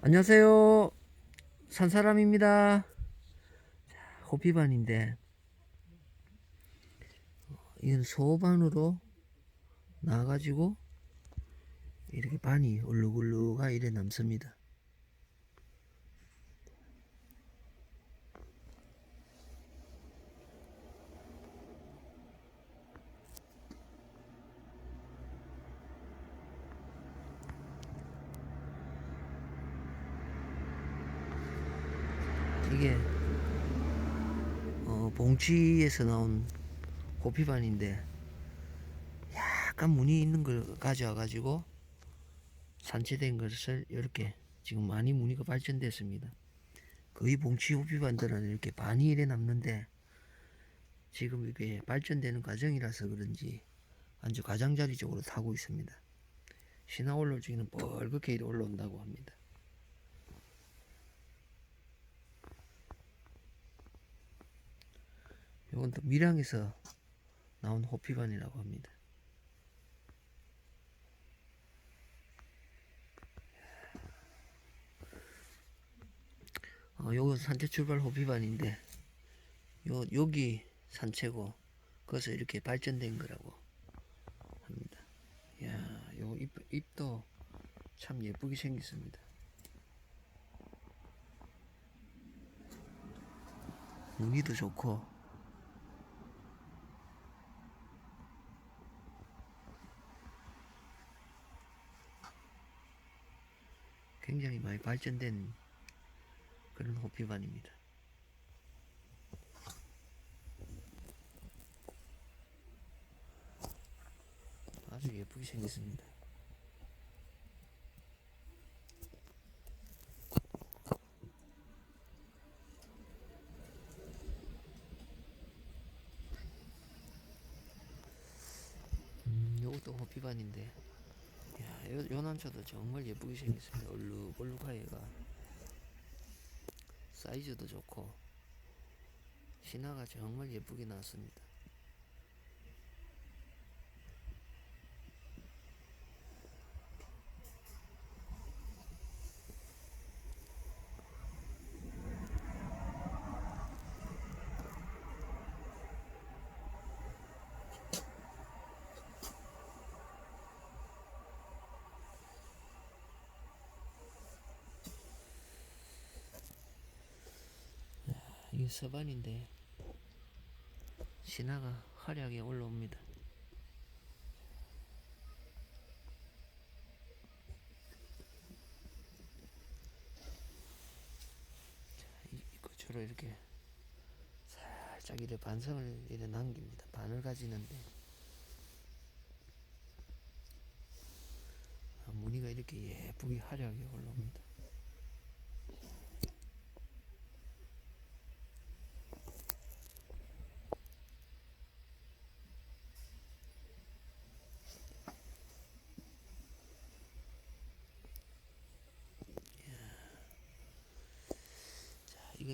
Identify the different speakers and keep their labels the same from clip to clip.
Speaker 1: 안녕하세요. 산사람입니다. 자, 호피반인데, 어, 이건 소반으로 나가지고 이렇게 반이 울룩울룩하 이래 남습니다. 이게 어, 봉치에서 나온 호피반인데 약간 무늬 있는 걸 가져와 가지고 산채된 것을 이렇게 지금 많이 무늬가 발전됐습니다. 거의 봉치 호피반들은 이렇게 반이 이래 남는데 지금 이게 발전되는 과정이라서 그런지 아주 가장자리 쪽으로 타고 있습니다. 신화올로 중에는 이래 올라온다고 합니다. 이건 또 밀양에서 나온 호피반이라고 합니다. 어, 요건 산채 출발 호피반인데 요 여기 산채고 거기서 이렇게 발전된 거라고 합니다. 야, 요 잎, 잎도 참 예쁘게 생겼습니다. 무늬도 좋고 굉장히 많이 발전된 그런 호피반입니다. 아주 예쁘게 생겼습니다. 음, 요것도 호피반인데 야, 요, 요 난초도 정말 예쁘게 생겼습니다. 얼룩얼룩하얘가 사이즈도 좋고 신화가 정말 예쁘게 나왔습니다. 서반인데 신화가 화려하게 올라옵니다. 자, 이, 이 끝으로 이렇게 살짝 이래 반성을 이래 남깁니다. 반을 가지는데 아, 무늬가 이렇게 예쁘게 화려하게 올라옵니다.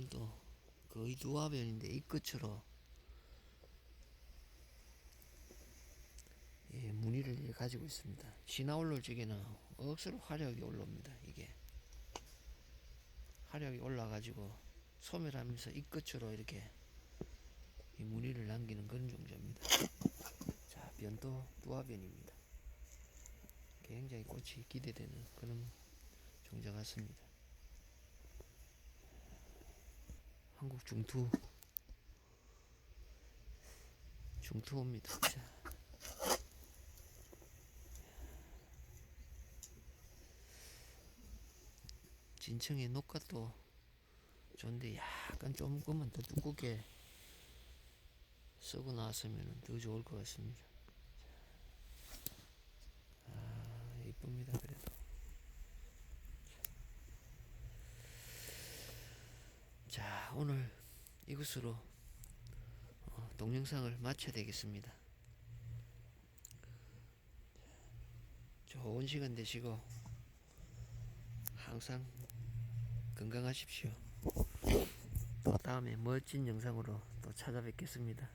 Speaker 1: 또 거의 두화변인데 이 끝으로 예, 무늬를 가지고 있습니다. 올라올 적에는 억수로 화려하게 올라옵니다. 이게 화려하게 올라가지고 소멸하면서 이 끝으로 이렇게 이 무늬를 남기는 그런 종자입니다. 자, 변도 두화변입니다. 굉장히 꽃이 기대되는 그런 종자 같습니다. 한국 중투 중투호입니다. 자. 진청의 녹갓도 좋은데 약간 조금만 더 두껍게 쓰고 나왔으면 더 좋을 것 같습니다. 아, 이쁩니다. 그래도. 자, 오늘 이것으로 어, 동영상을 마쳐야 되겠습니다. 좋은 시간 되시고 항상 건강하십시오. 또 다음에 멋진 영상으로 또 찾아뵙겠습니다.